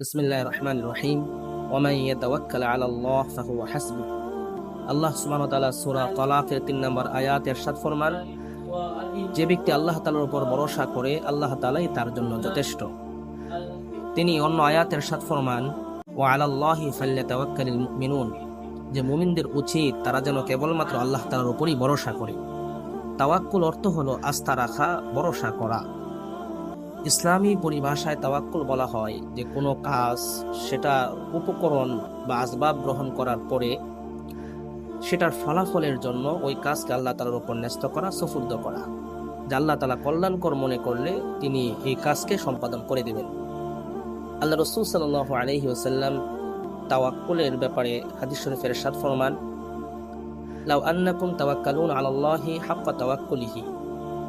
বিসমিল্লাহ রহমান রহিম। আল্লাহ সুমানতালা সুরা তলাকের তিন নম্বর আয়াত এরশাদ ফরমান যে ব্যক্তি আল্লাহ তালার উপর ভরসা করে, আল্লাহ তালাই তার জন্য যথেষ্ট। তিনি অন্য আয়াতের সাত ফরমান ও আলাল্লাহি ফাল্লাতাওয়াক্কালিল মিনুন যে মুমিনদের উচিত তারা যেন কেবলমাত্র আল্লাহ তালার উপরই ভরসা করে। তাওয়াক্কুল অর্থ হলো আস্থা রাখা, ভরসা করা। ইসলামী পরিভাষায় তাওয়াক্কুল বলা হয় যে কোনো কাজ, সেটা উপকরণ বা আসবাব গ্রহণ করার পরে সেটার ফলাফলের জন্য ওই কাজকে আল্লাহ তালার উপর ন্যস্ত করা, সফুর্দ করা। যা আল্লাহ তালা কল্যাণকর মনে করলে তিনি এই কাজকে সম্পাদন করে দেবেন। আল্লাহ রসুল সাল আলহি ওসাল্লাম তাওয়াক্কুলের ব্যাপারে হাদিস শরীফের সাদ ফরমান, লাউ আন্নাকুম তাওয়াক্কালুন আলাল্লাহি হাক্কা তাওয়াক্কুলিহি।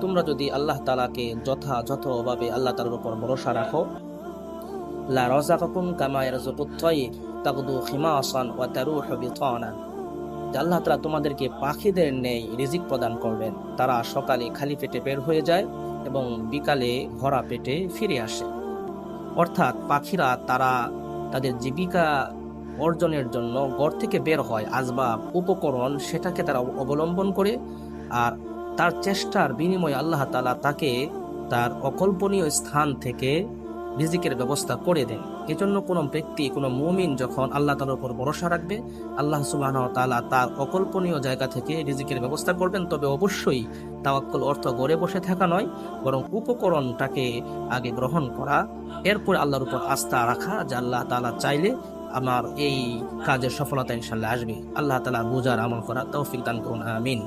তোমরা যদি আল্লাহ তালাকে যথাযথ যথাযথভাবে আল্লাহ তালার উপর ভরসা রাখো, লা রাযাকাকুম কামা ইয়ারযুকুত তাইর তাগদু খিমাসান ওয়া তারুহু বিতানান যে আল্লাহ তাআলা তোমাদেরকে পাখিদের নেই রিজিক প্রদান করবেন, তারা সকালে খালি পেটে বের হয়ে যায় এবং বিকালে ভরা পেটে ফিরে আসে। অর্থাৎ পাখিরা, তারা তাদের জীবিকা অর্জনের জন্য ঘর থেকে বের হয়, আসবাব, উপকরণ সেটাকে তারা অবলম্বন করে, আর তার চেষ্টার বিনিময়ে আল্লাহ তালা তাকে তার অকল্পনীয় স্থান থেকে রিজিকের ব্যবস্থা করে দেন। এজন্য কোনো ব্যক্তি, কোনো মুমিন যখন আল্লাহ তালার উপর ভরসা রাখবে, আল্লাহ সুবাহ তালা তার অকল্পনীয় জায়গা থেকে রিজিকের ব্যবস্থা করবেন, তবে অবশ্যই তাওয়াক্কল অর্থ গড়ে বসে থাকা নয়, বরং উপকরণটাকে আগে গ্রহণ করা, এরপর আল্লাহর উপর আস্থা রাখা, যে আল্লাহ তালা চাইলে আমার এই কাজের সফলতা ইনশাল্লাহ আসবে। আল্লাহ তালা বুঝার আমল করা তৌফিক দান করুন, আমিন।